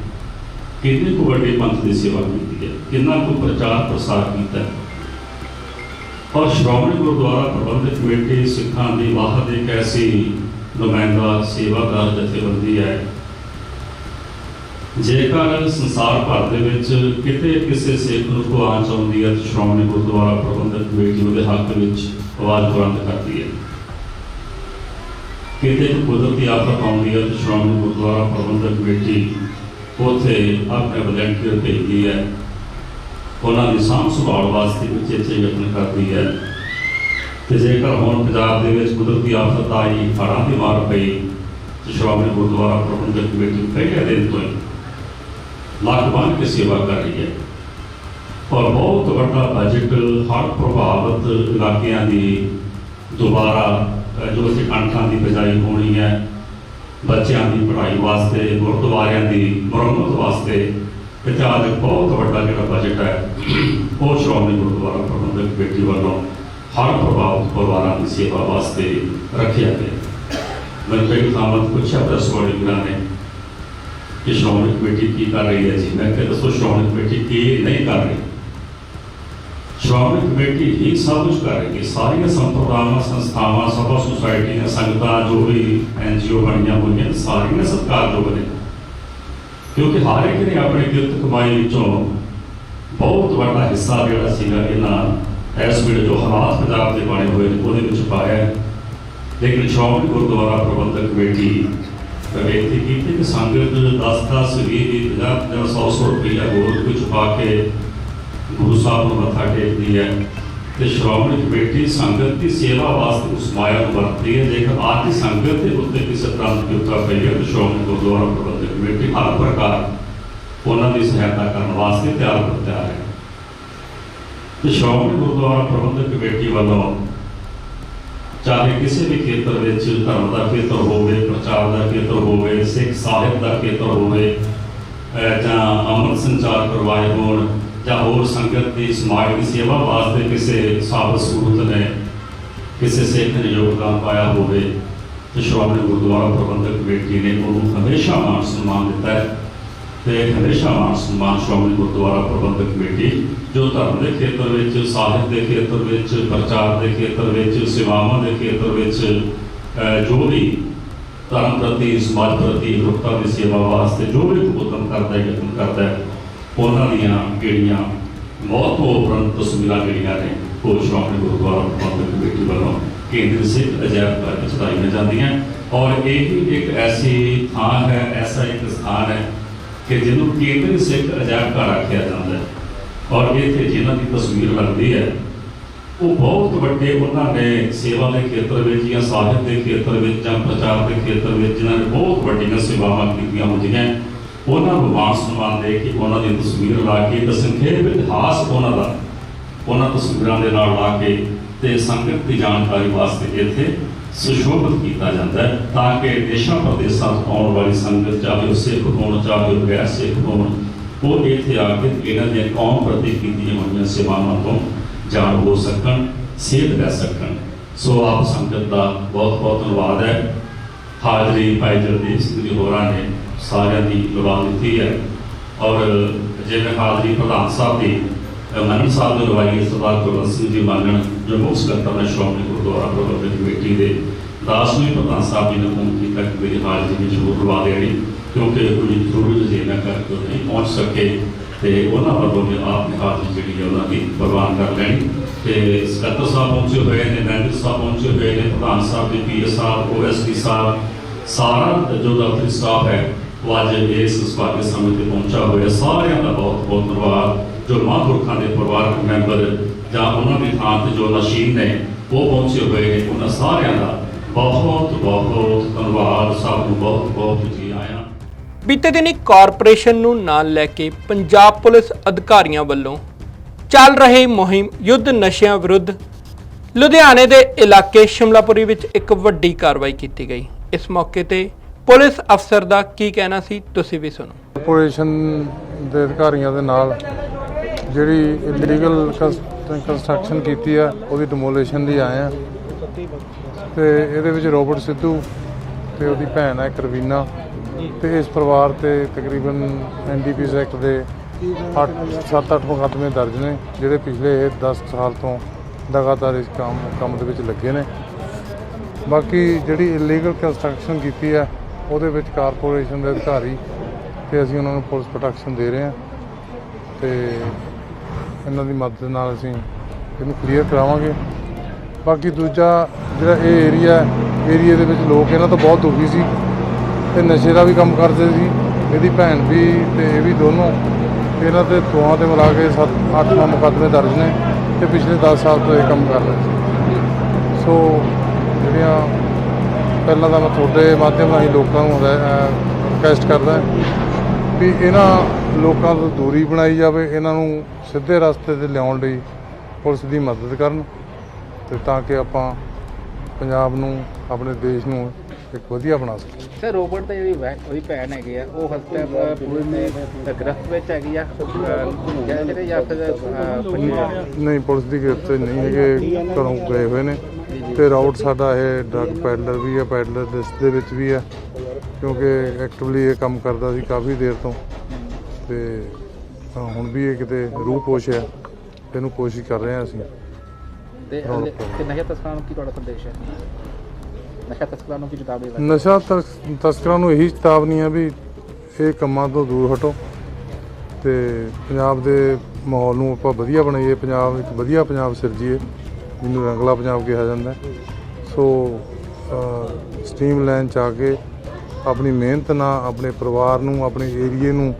ਕਿੰਨੀ ਕੁ ਵੱਡੀ ਪੰਥ ਦੀ ਸੇਵਾ ਕੀਤੀ ਹੈ, ਕਿੰਨਾ ਕੁ ਪ੍ਰਚਾਰ ਪ੍ਰਸਾਰ ਕੀਤਾ ਹੈ। ਔਰ ਸ਼੍ਰੋਮਣੀ ਗੁਰਦੁਆਰਾ ਪ੍ਰਬੰਧਕ ਕਮੇਟੀ ਸਿੱਖਾਂ ਦੀ ਵਾਹਦ ਇੱਕ ਐਸੀ ਨੁਮਾਇੰਦਾ, ਸੇਵਾਦਾਰ, ਜਥੇਬੰਦੀ ਹੈ। ਜੇਕਰ ਸੰਸਾਰ ਭਰ ਦੇ ਵਿੱਚ ਕਿਤੇ ਕਿਸੇ ਸਿੱਖ ਨੂੰ ਕੋਈ ਆਂਚ ਆਉਂਦੀ ਹੈ, ਤਾਂ ਸ਼੍ਰੋਮਣੀ ਗੁਰਦੁਆਰਾ ਪ੍ਰਬੰਧਕ ਕਮੇਟੀ ਉਹਦੇ ਹੱਕ ਵਿੱਚ ਆਵਾਜ਼ ਬੁਲੰਦ ਕਰਦੀ ਹੈ। ਕਿਤੇ ਕੋਈ ਕੁਦਰਤੀ ਆਫਤ ਆਉਂਦੀ ਹੈ, ਤਾਂ ਸ਼੍ਰੋਮਣੀ ਗੁਰਦੁਆਰਾ ਪ੍ਰਬੰਧਕ ਕਮੇਟੀ ਉੱਥੇ ਆਪਣੇ ਵਲੰਟੀਅਰ ਭੇਜਦੀ ਹੈ। ਉਹਨਾਂ ਦੀ ਸਾਂਭ ਸੰਭਾਲ ਵਾਸਤੇ ਉਚੇਚੇ ਯਤਨ ਕਰਦੀ ਹੈ। ਤੇ ਜੇਕਰ ਹੁਣ ਪੰਜਾਬ ਦੇ ਵਿੱਚ ਕੁਦਰਤੀ ਆਫਤ ਆਈ, ਹੜ੍ਹਾਂ ਦੀ ਮਾਰ ਪਈ, ਤੇ ਸ਼੍ਰੋਮਣੀ ਗੁਰਦੁਆਰਾ ਪ੍ਰਬੰਧਕ ਕਮੇਟੀ ਪਹਿਲੇ ਦਿਨ ਤੋਂ ਲੱਖ ਬੰਨ ਕੇ ਸੇਵਾ ਕਰ ਰਹੀ ਹੈ। ਔਰ ਬਹੁਤ ਵੱਡਾ ਬਜਟ ਹਰ ਪ੍ਰਭਾਵਿਤ ਇਲਾਕਿਆਂ ਦੀ ਦੁਬਾਰਾ ਜੋ ਅਸੀਂ ਕਣਕਾਂ ਦੀ ਬਜਾਈ ਹੋਣੀ ਹੈ, ਬੱਚਿਆਂ ਦੀ ਪੜ੍ਹਾਈ ਵਾਸਤੇ, ਗੁਰਦੁਆਰਿਆਂ ਦੀ ਮੁਰੰਮਤ ਵਾਸਤੇ ਇਤਿਹਾਸ ਬਹੁਤ ਵੱਡਾ ਜਿਹੜਾ ਬਜਟ ਹੈ, ਉਹ ਸ਼੍ਰੋਮਣੀ ਗੁਰਦੁਆਰਾ ਪ੍ਰਬੰਧਕ ਕਮੇਟੀ ਵੱਲੋਂ ਹਰ ਪ੍ਰਭਾਵਿਤ ਪਰਿਵਾਰਾਂ ਦੀ ਸੇਵਾ ਵਾਸਤੇ ਰੱਖਿਆ ਗਿਆ। ਮੈਂ ਕਈ ਥਾਵਾਂ ਤੇ ਪੁੱਛਿਆ ਪ੍ਰੈਸ ਵਾਲੇ ਨੇ ਕਿ ਸ਼੍ਰੋਮਣੀ ਕਮੇਟੀ ਕੀ ਕਰ ਰਹੀ ਹੈ ਜੀ? ਮੈਂ ਕਿਹਾ ਦੱਸੋ ਸ਼੍ਰੋਮਣੀ ਕਮੇਟੀ ਕੀ ਨਹੀਂ ਕਰ ਰਹੀ। ਸ਼੍ਰੋਮਣੀ ਕਮੇਟੀ ਹੀ ਸਭ ਕੁਝ ਕਰ ਰਹੀ ਹੈ। ਸਾਰੀਆਂ ਸੰਪਰਦਾਵਾਂ, ਸੰਸਥਾਵਾਂ, ਸਭਾ, ਸੁਸਾਇਟੀਆਂ, ਸੰਗਤਾਂ, ਜੋ ਵੀ ਐਨਜੀਓ ਬਣੀਆਂ ਹੋਈਆਂ, ਸਾਰੀਆਂ ਸਤਿਕਾਰਯੋਗ ਨੇ ਕਿਉਂਕਿ ਹਰ ਇੱਕ ਨੇ ਆਪਣੀ ਕਿਰਤ ਕਮਾਈ ਵਿੱਚੋਂ ਬਹੁਤ ਵੱਡਾ ਹਿੱਸਾ ਜਿਹੜਾ ਸੀਗਾ ਇਹਨਾਂ ਇਸ ਵੇਲੇ ਜੋ ਹਾਲਾਤ ਪੰਜਾਬ ਦੇ ਬਣੇ ਹੋਏ ਨੇ, ਉਹਦੇ ਵਿੱਚ ਪਾਇਆ ਲੇਕਿਨ ਸ਼੍ਰੋਮਣੀ ਗੁਰਦੁਆਰਾ ਪ੍ਰਬੰਧਕ ਕਮੇਟੀ ਬੇਨਤੀ ਕੀਤੀ ਕਿ ਸੰਗਤ 10 10 20 50 50 100 100 ਰੁਪਈਆ ਹੋਰ ਕੁਝ ਪਾ ਕੇ ਗੁਰੂ ਸਾਹਿਬ ਨੂੰ ਮੱਥਾ ਟੇਕਦੀ ਹੈ ਤੇ ਸ਼੍ਰੋਮਣੀ ਕਮੇਟੀ ਸੰਗਤ ਦੀ ਸੇਵਾ ਵਾਸਤੇ ਉਸ ਮਾਇਆ ਨੂੰ ਵਰਤਦੀ ਹੈ। ਜੇਕਰ ਆਦਿ ਸੰਗਤ ਦੇ ਉੱਤੇ ਕਿਸੇ ਤਰ੍ਹਾਂ ਦੀ ਕਿਰਪਾ ਪਈ ਹੈ ਸ਼੍ਰੋਮਣੀ ਗੁਰਦੁਆਰਾ ਪ੍ਰਬੰਧਕ ਕਮੇਟੀ ਹਰ ਪ੍ਰਕਾਰ ਉਹਨਾਂ ਦੀ ਸਹਾਇਤਾ ਕਰਨ ਵਾਸਤੇ ਤਿਆਰ ਬਰ ਹੈ। ਤੇ ਸ਼੍ਰੋਮਣੀ ਗੁਰਦੁਆਰਾ ਪ੍ਰਬੰਧਕ ਕਮੇਟੀ ਵੱਲੋਂ ਚਾਹੇ ਕਿਸੇ ਵੀ ਖੇਤਰ ਵਿੱਚ ਧਰਮ ਦਾ ਖੇਤਰ ਹੋਵੇ, ਪ੍ਰਚਾਰ ਦਾ ਖੇਤਰ ਹੋਵੇ, ਸਿੱਖ ਸਾਹਿਤ ਦਾ ਖੇਤਰ ਹੋਵੇ ਜਾਂ ਅੰਮ੍ਰਿਤ ਸੰਚਾਰ ਕਰਵਾਏ ਹੋਣ, ਜਾਂ ਹੋਰ ਸੰਗਤ ਦੀ, ਸਮਾਜ ਦੀ ਸੇਵਾ ਵਾਸਤੇ ਕਿਸੇ ਸਾਬਤ ਸੂਰਤ ਨੇ, ਕਿਸੇ ਸਿੱਖ ਨੇ ਯੋਗਦਾਨ ਪਾਇਆ ਹੋਵੇ, ਤੇ ਸ਼੍ਰੋਮਣੀ ਗੁਰਦੁਆਰਾ ਪ੍ਰਬੰਧਕ ਕਮੇਟੀ ਨੇ ਉਹਨੂੰ ਹਮੇਸ਼ਾ ਮਾਨ ਸਨਮਾਨ ਦਿੱਤਾ ਹੈ। ਤੇ ਹਮੇਸ਼ਾ ਮਾਨ ਸਨਮਾਨ ਸ਼੍ਰੋਮਣੀ ਗੁਰਦੁਆਰਾ ਪ੍ਰਬੰਧਕ ਕਮੇਟੀ, ਜੋ ਧਰਮ ਦੇ ਖੇਤਰ ਵਿੱਚ, ਸਾਹਿਤ ਦੇ ਖੇਤਰ ਵਿੱਚ, ਪ੍ਰਚਾਰ ਦੇ ਖੇਤਰ ਵਿੱਚ, ਸੇਵਾਵਾਂ ਦੇ ਖੇਤਰ ਵਿੱਚ ਜੋ ਵੀ ਧਰਮ ਪ੍ਰਤੀ, ਸਮਾਜ ਪ੍ਰਤੀ ਲੋਕਾਂ ਦੀ ਸੇਵਾ ਵਾਸਤੇ ਜੋ ਵੀ ਉਦਮ ਕਰਦਾ ਹੈ, ਯਤਨ ਕਰਦਾ ਹੈ, ਉਹਨਾਂ ਦੀਆਂ ਜਿਹੜੀਆਂ ਮੌਤ ਤੋਂ ਉਪਰੰਤ ਤਸਵੀਰਾਂ ਜਿਹੜੀਆਂ ਨੇ, ਉਹ ਸ਼੍ਰੋਮਣੀ ਗੁਰਦੁਆਰਾ ਪ੍ਰਬੰਧਕ ਕਮੇਟੀ ਵੱਲੋਂ ਕੇਂਦਰੀ ਸਿੱਖ ਅਜਾਇਬ ਘਰ ਵਿੱਚ ਚੜਾਈਆਂ ਜਾਂਦੀਆਂ। ਔਰ ਇਹ ਹੀ ਇੱਕ ਐਸੀ ਥਾਂ ਹੈ, ਐਸਾ ਇੱਕ ਸਥਾਨ ਹੈ ਕਿ ਜਿਹਨੂੰ ਕੇਂਦਰੀ ਸਿੱਖ ਅਜਾਇਬ ਘਰ ਆਖਿਆ ਜਾਂਦਾ ਹੈ ਔਰ ਇੱਥੇ ਜਿਨ੍ਹਾਂ ਦੀ ਤਸਵੀਰ ਲੱਗਦੀ ਹੈ, ਉਹ ਬਹੁਤ ਵੱਡੇ ਉਹਨਾਂ ਨੇ ਸੇਵਾ ਦੇ ਖੇਤਰ ਵਿੱਚ ਜਾਂ ਸਾਹਿਤ ਦੇ ਖੇਤਰ ਵਿੱਚ ਜਾਂ ਪ੍ਰਚਾਰ ਦੇ ਖੇਤਰ ਵਿੱਚ ਜਿਨ੍ਹਾਂ ਨੇ ਬਹੁਤ ਵੱਡੀਆਂ ਸੇਵਾਵਾਂ ਕੀਤੀਆਂ ਹੁੰਦੀਆਂ ਉਹਨਾਂ ਨੂੰ ਮਾਣ ਸਨਮਾਨ ਦੇ ਕੇ ਉਹਨਾਂ ਦੀ ਤਸਵੀਰ ਲਾ ਕੇ ਤੇ ਸੰਖੇਪ ਇਤਿਹਾਸ ਉਹਨਾਂ ਦਾ, ਉਹਨਾਂ ਤਸਵੀਰਾਂ ਦੇ ਨਾਲ ਲਾ ਕੇ ਤੇ ਸੰਗਤ ਦੀ ਜਾਣਕਾਰੀ ਵਾਸਤੇ ਇੱਥੇ ਸੁਸ਼ੋਭਿਤ ਕੀਤਾ ਜਾਂਦਾ ਹੈ ਤਾਂ ਕਿ ਦੇਸ਼ਾਂ ਪ੍ਰਦੇਸ਼ਾਂ ਤੋਂ ਆਉਣ ਵਾਲੀ ਸੰਗਤ ਚਾਹੇ ਉਹ ਸਿੱਖ ਹੋਣ ਚਾਹੇ ਉਹ ਗੈਰ ਸਿੱਖ ਹੋਣ, ਉਹ ਇੱਥੇ ਆ ਕੇ ਇਹਨਾਂ ਦੀਆਂ ਕੌਮ ਪ੍ਰਤੀ ਕੀਤੀਆਂ ਹੋਈਆਂ ਸੇਵਾਵਾਂ ਤੋਂ ਜਾਣ ਹੋ ਸਕਣ, ਸੇਧ ਲੈ ਸਕਣ। ਸੋ ਆਪ ਸੰਗਤ ਦਾ ਬਹੁਤ ਬਹੁਤ ਧੰਨਵਾਦ ਹੈ। ਹਾਜ਼ਰੀ ਭਾਈ ਜਗਦੀਪ ਸਿੰਘ ਜੀ ਹੋਰਾਂ ਨੇ ਸਾਰਿਆਂ ਦੀ ਲਵਾ ਦਿੱਤੀ ਹੈ। ਔਰ ਜਿਵੇਂ ਹਾਜ਼ਰੀ ਪ੍ਰਧਾਨ ਸਾਹਿਬ ਦੀ ਮੰਨ ਸਾਹਿਬ ਦੇ ਰਵਾਈ ਸਰਦਾਰ ਗੁਰਵੰਤ ਸਿੰਘ ਜੀ ਮੰਨਣ ਜੋ ਮੁੱਖ ਸਕੱਤਰ ਨੇ ਸ਼੍ਰੋਮਣੀ ਗੁਰਦੁਆਰਾ ਪ੍ਰਬੰਧਕ ਕਮੇਟੀ ਦੇ ਦਾਸਵੀਂ ਪ੍ਰਧਾਨ ਸਾਹਿਬ ਜੀ ਨੂੰ ਹੁਕਮ ਕੀਤਾ ਕਿ ਮੇਰੀ ਹਾਜ਼ਰੀ ਵਿੱਚ ਜ਼ਰੂਰ ਲਵਾ ਦੇਣੀ ਕਿਉਂਕਿ ਕੋਈ ਜ਼ਰੂਰੀ ਜਜ਼ੀਰਾ ਕਰਕੇ ਨਹੀਂ ਪਹੁੰਚ ਸਕੇ ਤੇ ਉਹਨਾਂ ਵੱਲੋਂ ਵੀ ਆਪਣੀ ਹਾਜ਼ਰੀ ਜਿਹੜੀ ਹੈ ਉਹਨਾਂ ਦੀ ਪ੍ਰਵਾਨ ਕਰ ਲੈਣੀ। ਤੇ ਸਕੱਤਰ ਸਾਹਿਬ ਪਹੁੰਚੇ ਹੋਏ ਨੇ, ਮੈਨੇਜਰ ਸਾਹਿਬ ਪਹੁੰਚੇ ਹੋਏ ਨੇ, ਪ੍ਰਧਾਨ ਸਾਹਿਬ ਦੇ ਪੀਏ ਸਾਹਿਬ ਓਐਸਡੀ ਸਾਹਿਬ, ਸਾਰਾ ਜੋ ਦਫ਼ਤਰੀ ਸਟਾਫ ਹੈ, ਉਹ ਅੱਜ ਇਸ ਸੁਭਾਗੇ ਸਮੇਂ ਤੇ ਪਹੁੰਚਾ ਹੋਇਆ। ਸਾਰਿਆਂ ਦਾ ਬਹੁਤ ਬਹੁਤ ਧੰਨਵਾਦ। ਜੋ ਮਹਾਂਪੁਰਖਾਂ ਦੇ ਪਰਿਵਾਰਕ ਮੈਂਬਰ ਜਾਂ ਉਹਨਾਂ ਦੀ ਥਾਂ ਤੇ ਜੋ ਨਸ਼ੀਨ ਨੇ ਉਹ ਪਹੁੰਚੇ ਹੋਏ ਨੇ ਉਹਨਾਂ ਸਾਰਿਆਂ ਦਾ ਬਹੁਤ ਬਹੁਤ ਧੰਨਵਾਦ। ਸਭ ਨੂੰ ਬਹੁਤ ਬਹੁਤ ਜੀ ਆਇਆਂ। ਬੀਤੇ ਦਿਨੀ ਕਾਰਪੋਰੇਸ਼ਨ ਨੂੰ ਨਾਲ ਲੈ ਕੇ ਪੰਜਾਬ ਪੁਲਿਸ ਅਧਿਕਾਰੀਆਂ ਵੱਲੋਂ ਚੱਲ ਰਹੀ ਮੁਹਿੰਮ ਯੁੱਧ ਨਸ਼ਿਆਂ ਵਿਰੁੱਧ ਲੁਧਿਆਣੇ ਦੇ ਇਲਾਕੇ ਸ਼ਿਮਲਾਪੁਰੀ ਵਿੱਚ ਇੱਕ ਵੱਡੀ ਕਾਰਵਾਈ ਕੀਤੀ ਗਈ। ਇਸ ਮੌਕੇ ਤੇ ਪੁਲਿਸ ਅਫਸਰ ਦਾ ਕੀ ਕਹਿਣਾ ਸੀ ਤੁਸੀਂ ਵੀ ਸੁਣੋ। ਕਾਰਪੋਰੇਸ਼ਨ ਦੇ ਅਧਿਕਾਰੀਆਂ ਦੇ ਨਾਲ ਜਿਹੜੀ ਇਲੀਗਲ ਕੰਸਟਰਕਸ਼ਨ ਕੀਤੀ ਆ, ਉਹਦੀ ਡਿਮੋਲੀਸ਼ਨ ਲਈ ਆਏ ਆ। ਤੇ ਇਹਦੇ ਵਿੱਚ ਰੋਬਰਟ ਸਿੱਧੂ ਤੇ ਉਹਦੀ ਭੈਣ ਹੈ ਕਰਵੀਨਾ ਤੇ ਇਸ ਪਰਿਵਾਰ ਤੇ ਤਕਰੀਬਨ ਐਨਡੀਪੀਐਸ ਐਕਟ ਦੇ 8 7-8 ਮੁਕੱਦਮੇ ਦਰਜ ਨੇ, ਜਿਹੜੇ ਪਿਛਲੇ ਇਹ 10 ਸਾਲ ਤੋਂ ਲਗਾਤਾਰ ਇਸ ਕੰਮ ਕੰਮ ਦੇ ਵਿੱਚ ਲੱਗੇ ਨੇ। ਬਾਕੀ ਜਿਹੜੀ ਇਲੀਗਲ ਕੰਸਟਰਕਸ਼ਨ ਕੀਤੀ ਹੈ ਉਹਦੇ ਵਿੱਚ ਕਾਰਪੋਰੇਸ਼ਨ ਦੇ ਅਧਿਕਾਰੀ ਤੇ ਅਸੀਂ ਉਹਨਾਂ ਨੂੰ ਪੁਲਿਸ ਪ੍ਰੋਟੈਕਸ਼ਨ ਦੇ ਰਹੇ ਹਾਂ ਤੇ ਇਹਨਾਂ ਦੀ ਮਦਦ ਨਾਲ ਅਸੀਂ ਇਹਨੂੰ ਕਲੀਅਰ ਕਰਾਵਾਂਗੇ। ਬਾਕੀ ਦੂਜਾ ਜਿਹੜਾ ਇਹ ਏਰੀਆ ਏਰੀਆ ਦੇ ਵਿੱਚ ਲੋਕ ਇਹਨਾਂ ਤੋਂ ਬਹੁਤ ਦੁਖੀ ਸੀ ਤੇ ਨਸ਼ੇ ਦਾ ਵੀ ਕੰਮ ਕਰਦੇ ਸੀ। ਇਹਦੀ ਭੈਣ ਵੀ ਤੇ ਇਹ ਵੀ ਦੋਨੋਂ ਇਹਨਾਂ ਤੇ ਦੋਹਾਂ ਤੇ ਮਿਲਾ ਕੇ 7 8 ਨੌ ਮੁਕੱਦਮੇ ਦਰਜ ਨੇ ਤੇ ਪਿਛਲੇ 10 ਸਾਲ ਤੋਂ ਇਹ ਕੰਮ ਕਰ ਰਹੇ ਸੀ। ਸੋ ਜਿਹੜੀਆਂ ਪਹਿਲਾਂ ਤਾਂ ਮੈਂ ਤੁਹਾਡੇ ਮਾਧਿਅਮ ਰਾਹੀਂ ਲੋਕਾਂ ਨੂੰ ਰਿਕਵੈਸਟ ਕਰਦਾ ਵੀ ਇਹਨਾਂ ਲੋਕਾਂ ਤੋਂ ਦੂਰੀ ਬਣਾਈ ਜਾਵੇ ਇਹਨਾਂ ਨੂੰ ਸਿੱਧੇ ਰਸਤੇ ਤੇ ਲਿਆਉਣ ਲਈ ਪੁਲਿਸ ਦੀ ਮਦਦ ਕਰਨ ਤੇ ਤਾਂ ਕਿ ਆਪਾਂ ਪੰਜਾਬ ਨੂੰ ਆਪਣੇ ਦੇਸ਼ ਨੂੰ ਇੱਕ ਵਧੀਆ ਬਣਾ ਸਕੀਏ। ਸਰ ਰੋਬਰਟ ਦਾ ਜਿਹੜੀ ਉਹਦੀ ਭੈਣ ਹੈਗੀ ਆ ਉਹ ਹਸਪਤਾਲ ਪੁਲਿਸ ਨੇ ਗ੍ਰਿਫਤ ਵਿੱਚ ਹੈਗੀ ਆ। ਜਿਹੜੇ ਜਾਂ ਫਿਰ ਨਹੀਂ ਪੁਲਿਸ ਦੀ ਗ੍ਰਿਫਤ ਨਹੀਂ ਹੈਗੇ ਘਰੋਂ ਗਏ ਹੋਏ ਨੇ। ਤੇ ਰਾਊਟ ਸਾਡਾ ਇਹ ਡਰਗ ਪੈਡਲਰ ਵੀ ਹੈ ਪੈਡਲਰ ਲਿਸਟ ਦੇ ਵਿੱਚ ਵੀ ਹੈ ਕਿਉਂਕਿ ਐਕਟਿਵਲੀ ਇਹ ਕੰਮ ਕਰਦਾ ਸੀ ਕਾਫੀ ਦੇਰ ਤੋਂ। ਤੇ ਤਾਂ ਹੁਣ ਵੀ ਇਹ ਕਿਤੇ ਰੂਹ ਪੋਸ਼ ਹੈ ਇਹਨੂੰ ਕੋਸ਼ਿਸ਼ ਕਰ ਰਹੇ ਹਾਂ ਅਸੀਂ। ਤੇ ਨਸ਼ਾ ਤਸਕਰਾਂ ਨੂੰ ਕੀ ਤੁਹਾਡਾ ਸੰਦੇਸ਼ ਹੈ? ਨਸ਼ਾ ਤਸਕਰਾਂ ਨੂੰ ਕੀ ਚੇਤਾਵਨੀ ਹੈ ਨਸ਼ਾ ਤਸ- ਤਸਕਰਾਂ ਨੂੰ ਇਹੀ ਚੇਤਾਵਨੀ ਹੈ ਵੀ ਇਹ ਕੰਮਾਂ ਤੋਂ ਦੂਰ ਹਟੋ ਤੇ ਪੰਜਾਬ ਦੇ ਮਾਹੌਲ ਨੂੰ ਆਪਾਂ ਵਧੀਆ ਬਣਾਈਏ ਪੰਜਾਬ ਇੱਕ ਵਧੀਆ ਪੰਜਾਬ ਸਿਰਜੀਏ। ਜਿਹਨੂੰ ਰੰਗਲਾ ਪੰਜਾਬ ਕਿਹਾ ਜਾਂਦਾ ਹੈ। ਸੋ ਸਟ੍ਰੀਮ ਲਾਈਨ ਚ ਆ ਕੇ ਆਪਣੀ ਮਿਹਨਤ ਨਾਲ ਆਪਣੇ ਪਰਿਵਾਰ ਨੂੰ ਆਪਣੇ ਏਰੀਏ ਨੂੰ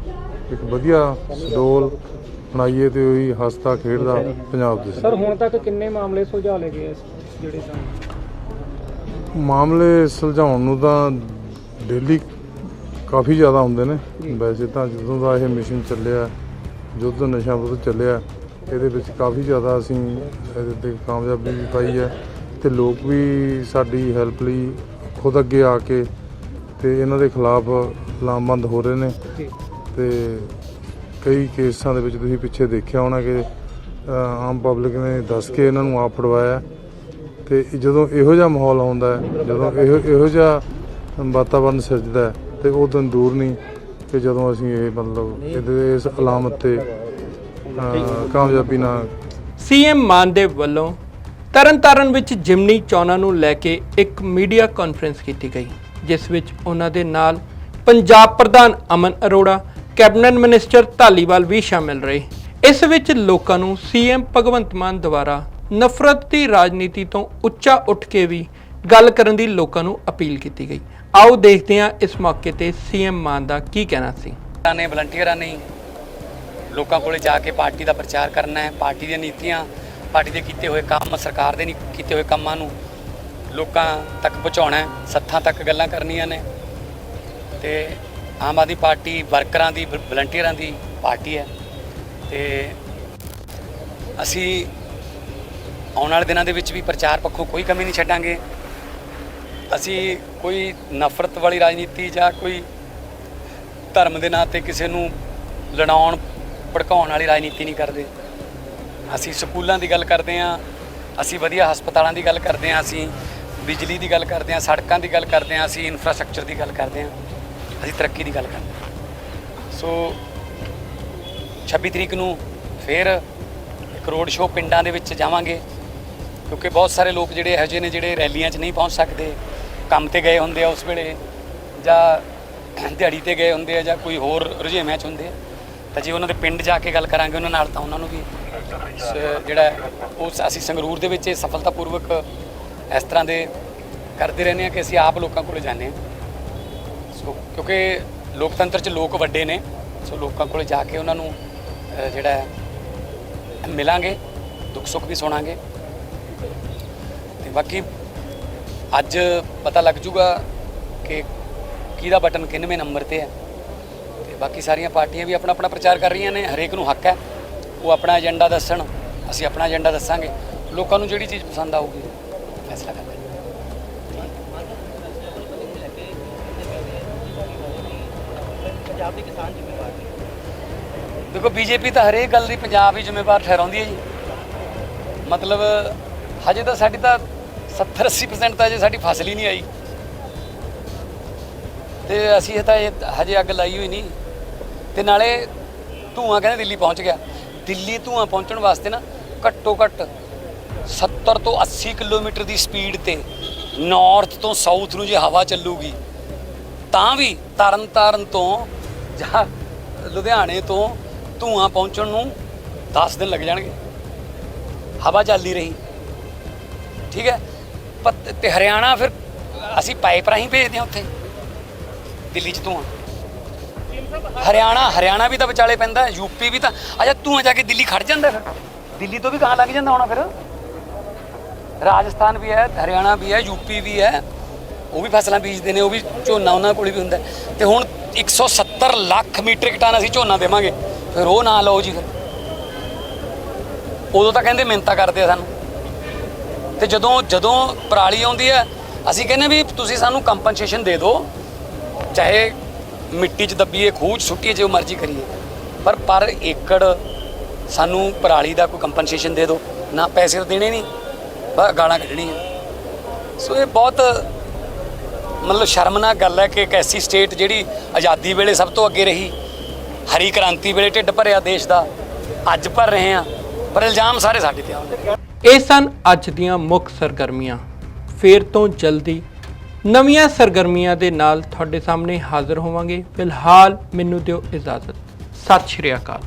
ਇੱਕ ਵਧੀਆ ਸਡੋਲ ਬਣਾਈਏ ਤੇ ਉਹੀ ਹੱਸਦਾ ਖੇਡਦਾ ਪੰਜਾਬ ਦੇ ਸਰ ਹੁਣ ਤੱਕ ਕਿੰਨੇ ਮਾਮਲੇ ਸੁਲਝਾ ਲਏ ਗਏ ਜਿਹੜੇ ਸਨ ਮਾਮਲੇ ਸੁਲਝਾਉਣ ਨੂੰ ਤਾਂ ਡੇਲੀ ਕਾਫੀ ਜ਼ਿਆਦਾ ਹੁੰਦੇ ਨੇ। ਵੈਸੇ ਤਾਂ ਜਦੋਂ ਦਾ ਇਹ ਮਿਸ਼ਨ ਚੱਲਿਆ ਯੁੱਧ ਨਸ਼ਾ ਵਿਰੁੱਧ ਚੱਲਿਆ ਇਹਦੇ ਵਿੱਚ ਕਾਫੀ ਜ਼ਿਆਦਾ ਅਸੀਂ ਇਹਦੇ ਤੇ ਕਾਮਯਾਬੀ ਵੀ ਪਾਈ ਹੈ ਤੇ ਲੋਕ ਵੀ ਸਾਡੀ ਹੈਲਪ ਲਈ ਖੁਦ ਅੱਗੇ ਆ ਕੇ ਤੇ ਇਹਨਾਂ ਦੇ ਖਿਲਾਫ ਲਾਮਬੰਦ ਹੋ ਰਹੇ ਨੇ। ਤੇ ਕਈ ਕੇਸਾਂ ਦੇ ਵਿੱਚ ਤੁਸੀਂ ਪਿੱਛੇ ਦੇਖਿਆ ਹੋਣਾ ਕਿ ਆਮ ਪਬਲਿਕ ਨੇ ਦੱਸ ਕੇ ਇਹਨਾਂ ਨੂੰ ਆਪ ਫੜਵਾਇਆ। ਤੇ ਜਦੋਂ ਇਹੋ ਜਿਹਾ ਮਾਹੌਲ ਆਉਂਦਾ ਹੈ ਜਦੋਂ ਇਹੋ ਇਹੋ ਜਿਹਾ ਵਾਤਾਵਰਨ ਸਿਰਜਦਾ ਹੈ, ਤੇ ਉਹ ਦਿਨ ਦੂਰ ਨਹੀਂ ਕਿ ਜਦੋਂ ਅਸੀਂ ਇਹ ਮਤਲਬ ਇਹਦੇ ਇਸ ਅਲਾਮਤ ਤੇ ਅਹ, ਕਾਮਯਾਬੀ ਨਾਲ ਸੀਐਮ ਮਾਨ ਦੇ ਵੱਲੋਂ ਤਰਨਤਾਰਨ ਵਿੱਚ ਜਿਮਨੀ ਚੋਣਾਂ ਨੂੰ ਲੈ ਕੇ ਇੱਕ ਮੀਡੀਆ ਕਾਨਫਰੰਸ ਕੀਤੀ ਗਈ ਜਿਸ ਵਿੱਚ ਉਹਨਾਂ ਦੇ ਨਾਲ ਪੰਜਾਬ ਪ੍ਰਧਾਨ ਅਮਨ ਅਰੋੜਾ ਕੈਬਨਿਟ ਮਿਨਿਸਟਰ ਧਾਲੀਵਾਲ ਵੀ ਸ਼ਾਮਿਲ ਰਹੇ। ਇਸ ਵਿੱਚ ਲੋਕਾਂ ਨੂੰ ਸੀਐਮ ਭਗਵੰਤ ਮਾਨ ਦੁਆਰਾ ਨਫ਼ਰਤ ਦੀ ਰਾਜਨੀਤੀ ਤੋਂ ਉੱਚਾ ਉੱਠ ਕੇ ਵੀ ਗੱਲ ਕਰਨ ਦੀ ਲੋਕਾਂ ਨੂੰ ਅਪੀਲ ਕੀਤੀ ਗਈ। ਆਓ ਦੇਖਦੇ ਹਾਂ ਇਸ ਮੌਕੇ ਤੇ ਸੀਐਮ ਮਾਨ ਦਾ ਕੀ ਕਹਿਣਾ ਸੀ। ਨੇ ਵਲੰਟੀਅਰਾਂ ਨੇ ਲੋਕਾਂ ਕੋਲੇ ਜਾ ਕੇ ਪਾਰਟੀ ਦਾ ਪ੍ਰਚਾਰ ਕਰਨਾ ਹੈ ਪਾਰਟੀ ਦੀਆਂ ਨੀਤੀਆਂ ਪਾਰਟੀ ਦੇ ਕੀਤੇ ਹੋਏ ਕੰਮ ਸਰਕਾਰ ਦੇ ਨਹੀਂ ਕੀਤੇ ਹੋਏ ਕੰਮਾਂ ਨੂੰ ਲੋਕਾਂ ਤੱਕ ਪਹੁੰਚਾਉਣਾ ਹੈ, ਸੱਥਾਂ ਤੱਕ ਗੱਲਾਂ ਕਰਨੀਆਂ ਨੇ ਤੇ ਆਮ ਆਦਮੀ ਪਾਰਟੀ ਵਰਕਰਾਂ ਦੀ ਵਲੰਟੀਅਰਾਂ ਦੀ ਪਾਰਟੀ ਹੈ ਤੇ ਅਸੀਂ ਆਉਣ ਵਾਲੇ ਦਿਨਾਂ ਦੇ ਵਿੱਚ ਵੀ ਪ੍ਰਚਾਰ ਪੱਖੋਂ ਕੋਈ ਕਮੀ ਨਹੀਂ ਛੱਡਾਂਗੇ। ਅਸੀਂ ਕੋਈ ਨਫ਼ਰਤ ਵਾਲੀ ਰਾਜਨੀਤੀ ਜਾਂ ਕੋਈ ਧਰਮ ਦੇ ਨਾਂ ਤੇ ਕਿਸੇ ਨੂੰ ਲੜਾਉਣ, ਭੜਕਾਉਣ ਵਾਲੀ ਰਾਜਨੀਤੀ ਨਹੀਂ ਕਰਦੇ। ਅਸੀਂ ਸਕੂਲਾਂ ਦੀ ਗੱਲ ਕਰਦੇ ਹਾਂ, ਅਸੀਂ ਵਧੀਆ ਹਸਪਤਾਲਾਂ ਦੀ ਗੱਲ ਕਰਦੇ ਹਾਂ, ਅਸੀਂ ਬਿਜਲੀ ਦੀ ਗੱਲ ਕਰਦੇ ਹਾਂ, ਸੜਕਾਂ ਦੀ ਗੱਲ ਕਰਦੇ ਹਾਂ, ਅਸੀਂ ਇਨਫਰਾਸਟ੍ਰਕਚਰ ਦੀ ਗੱਲ ਕਰਦੇ ਹਾਂ। ਅਸੀਂ ਤਰੱਕੀ ਦੀ ਗੱਲ ਕਰਦੇ ਹਾਂ। ਸੋ 26 ਤਰੀਕ ਨੂੰ ਫਿਰ ਇੱਕ ਰੋਡ ਸ਼ੋਅ ਪਿੰਡਾਂ ਦੇ ਵਿੱਚ ਜਾਵਾਂਗੇ ਕਿਉਂਕਿ ਬਹੁਤ ਸਾਰੇ ਲੋਕ ਜਿਹੜੇ ਇਹੋ ਜਿਹੇ ਨੇ ਜਿਹੜੇ ਰੈਲੀਆਂ 'ਚ ਨਹੀਂ ਪਹੁੰਚ ਸਕਦੇ ਕੰਮ ਤੇ ਗਏ ਹੁੰਦੇ ਆ ਉਸ ਵੇਲੇ ਜਾਂ ਦਿਹਾੜੀ ਤੇ ਗਏ ਹੁੰਦੇ ਆ ਜਾਂ ਕੋਈ ਹੋਰ ਰੁਝੇਵਿਆਂ 'ਚ ਹੁੰਦੇ ਆ। ਤਾਂ ਜੇ ਉਹਨਾਂ ਦੇ ਪਿੰਡ ਜਾ ਕੇ ਗੱਲ ਕਰਾਂਗੇ ਉਹਨਾਂ ਨਾਲ ਤਾਂ ਉਹਨਾਂ ਨੂੰ ਵੀ ਸ- ਜਿਹੜਾ ਹੈ, ਉਹ ਅਸੀਂ ਸੰਗਰੂਰ ਦੇ ਵਿੱਚ ਇਹ ਸਫਲਤਾਪੂਰਵਕ ਇਸ ਤਰ੍ਹਾਂ ਦੇ ਕਰਦੇ ਰਹਿੰਦੇ ਆ ਕਿ ਅਸੀਂ ਆਪ ਲੋਕਾਂ ਕੋਲ ਜਾਂਦੇ ਹਾਂ। ਕਿਉਂਕਿ ਲੋਕਤੰਤਰ 'ਚ ਲੋਕ ਵੱਡੇ ਨੇ, ਸੋ ਲੋਕਾਂ ਕੋਲੇ ਜਾ ਕੇ ਉਹਨਾਂ ਨੂੰ ਜਿਹੜਾ ਮਿਲਾਂਗੇ, ਦੁੱਖ ਸੁੱਖ ਵੀ ਸੁਣਾਂਗੇ। ਤੇ ਬਾਕੀ ਅੱਜ ਪਤਾ ਲੱਗ ਜੂਗਾ ਕਿ ਕਿਹਦਾ ਬਟਨ ਕਿੰਨਵੇਂ ਨੰਬਰ ਤੇ ਹੈ। ਤੇ ਬਾਕੀ ਸਾਰੀਆਂ ਪਾਰਟੀਆਂ ਵੀ ਆਪਣਾ ਆਪਣਾ ਪ੍ਰਚਾਰ ਕਰ ਰਹੀਆਂ ਨੇ, ਹਰੇਕ ਨੂੰ ਹੱਕ ਹੈ। ਉਹ ਆਪਣਾ ਏਜੰਡਾ ਦੱਸਣ, ਅਸੀਂ ਆਪਣਾ ਏਜੰਡਾ ਦੱਸਾਂਗੇ। ਲੋਕਾਂ ਨੂੰ ਜਿਹੜੀ ਚੀਜ਼ ਪਸੰਦ ਆਊਗੀ, ਫੈਸਲਾ ਕਰਾਂਗੇ ਦੇਖੋ, ਬੀਜੇਪੀ ਤਾਂ ਹਰੇਕ ਗੱਲ ਦੀ ਪੰਜਾਬ ਹੀ ਜ਼ਿੰਮੇਵਾਰ ਠਹਿਰਾਉਂਦੀ ਹੈ ਜੀ। ਮਤਲਬ, ਹਜੇ ਤਾਂ ਸਾਡੀ ਤਾਂ 70 80% ਤਾਂ ਹਜੇ ਸਾਡੀ ਫਸਲ ਹੀ ਨਹੀਂ ਆਈ। ਤੇ ਅਸੀਂ ਤਾਂ ਹਜੇ ਅੱਗ ਲਾਈ ਹੋਈ ਨਹੀਂ। ਤੇ ਨਾਲੇ ਧੂਆਂ ਕਹਿੰਦੇ ਦਿੱਲੀ ਪਹੁੰਚ ਗਿਆ। ਦਿੱਲੀ ਧੂਆਂ ਪਹੁੰਚਣ ਵਾਸਤੇ ਨਾ ਘੱਟੋ ਘੱਟ 70 ਤੋਂ 80 ਕਿਲੋਮੀਟਰ ਦੀ ਸਪੀਡ ਤੇ ਨਾਰਥ ਤੋਂ ਸਾਊਥ ਨੂੰ ਜੇ ਹਵਾ ਚੱਲੂਗੀ, ਤਾਂ ਵੀ ਤਰਨ ਤਾਰਨ ਤੋਂ ਜਾਂ ਲੁਧਿਆਣੇ ਤੋਂ ਧੂਆਂ ਪਹੁੰਚਣ ਨੂੰ 10 ਦਿਨ ਲੱਗ ਜਾਣਗੇ। ਹਵਾ ਚੱਲਦੀ ਰਹੀ। ਠੀਕ ਹੈ? ਪਤ- ਤੇ ਹਰਿਆਣਾ ਫਿਰ ਅਸੀਂ ਪਾਈਪ ਰਾਹੀਂ ਭੇਜਦੇ ਹਾਂ ਉੱਥੇ। ਦਿੱਲੀ ਚ ਧੂਆਂ। ਹਰਿਆਣਾ ਹਰਿਆਣਾ ਵੀ ਤਾਂ ਵਿਚਾਲੇ ਪੈਂਦਾ ਯੂਪੀ ਵੀ ਤਾਂ, ਅੱਛਾ ਧੂਆਂ ਜਾ ਕੇ ਦਿੱਲੀ ਖੜ ਜਾਂਦਾ ਫਿਰ। ਦਿੱਲੀ ਤੋਂ ਵੀ ਕਹਾਂ ਲੱਗ ਜਾਂਦਾ ਹੋਣਾ ਫਿਰ। ਰਾਜਸਥਾਨ ਵੀ ਹੈ, ਹਰਿਆਣਾ ਵੀ ਹੈ ਯੂਪੀ ਵੀ ਹੈ। ਉਹ ਵੀ ਫਸਲਾਂ ਬੀਜਦੇ ਨੇ, ਉਹ ਵੀ ਝੋਨਾ ਉਹਨਾਂ ਕੋਲ ਵੀ ਹੁੰਦਾ। ਹੈ। ਤੇ ਹੁਣ 170 ਲੱਖ ਮੀਟ੍ਰਿਕ ਟਨ ਅਸੀਂ ਝੋਨਾ ਦੇਵਾਂਗੇ। ਫਿਰ ਉਹ ਨਾ ਲਓ ਜੀ ਫਿਰ। ਉਦੋਂ ਤਾਂ ਕਹਿੰਦੇ ਮਿਹਨਤਾਂ ਕਰਦੇ ਆ ਸਾਨੂੰ। ਤੇ ਜਦੋਂ ਜਦੋਂ ਪਰਾਲੀ ਆਉਂਦੀ ਹੈ, ਅਸੀਂ ਕਹਿੰਦੇ ਵੀ ਤੁਸੀਂ ਸਾਨੂੰ ਕੰਪਨਸੇਸ਼ਨ ਦੇ ਦਿਓ। ਚਾਹੇ ਮਿੱਟੀ 'ਚ ਦੱਬੀਏ, ਖੂਹ 'ਚ ਸੁੱਟੀਏ, ਜੋ ਮਰਜ਼ੀ ਕਰੀਏ। ਪਰ ਪਰ ਏਕੜ ਸਾਨੂੰ ਪਰਾਲੀ ਦਾ ਕੋਈ ਕੰਪਨਸੇਸ਼ਨ ਦੇ ਦਿਓ। ਨਾ ਪੈਸੇ ਤਾਂ ਦੇਣੇ ਨਹੀਂ, ਬਸ ਗਾਲਾਂ ਕੱਢਣੀਆਂ। ਸੋ ਇਹ ਬਹੁਤ ਮਤਲਬ ਸ਼ਰਮਨਾਕ ਗੱਲ ਹੈ ਕਿ ਇੱਕ ਐਸੀ ਸਟੇਟ ਜਿਹੜੀ ਆਜ਼ਾਦੀ ਵੇਲੇ ਸਭ ਤੋਂ ਅੱਗੇ ਰਹੀ, ਹਰੀ ਕ੍ਰਾਂਤੀ ਵੇਲੇ ਢਿੱਡ ਭਰਿਆ ਦੇਸ਼ ਦਾ, ਅੱਜ ਭਰ ਰਹੇ ਆ ਪਰ ਇਲਜ਼ਾਮ ਸਾਰੇ ਸਾਡੇ ਤੇ ਆਉਂਦੇ ਇਹ ਸਨ ਅੱਜ ਦੀਆਂ ਮੁੱਖ ਸਰਗਰਮੀਆਂ। ਫੇਰ ਤੋਂ ਜਲਦੀ ਨਵੀਆਂ ਸਰਗਰਮੀਆਂ ਦੇ ਨਾਲ ਤੁਹਾਡੇ ਸਾਹਮਣੇ ਹਾਜ਼ਰ ਹੋਵਾਂਗੇ। ਫਿਲਹਾਲ ਮੈਨੂੰ ਦਿਓ ਇਜਾਜ਼ਤ। ਸਤਿ ਸ਼੍ਰੀ ਅਕਾਲ।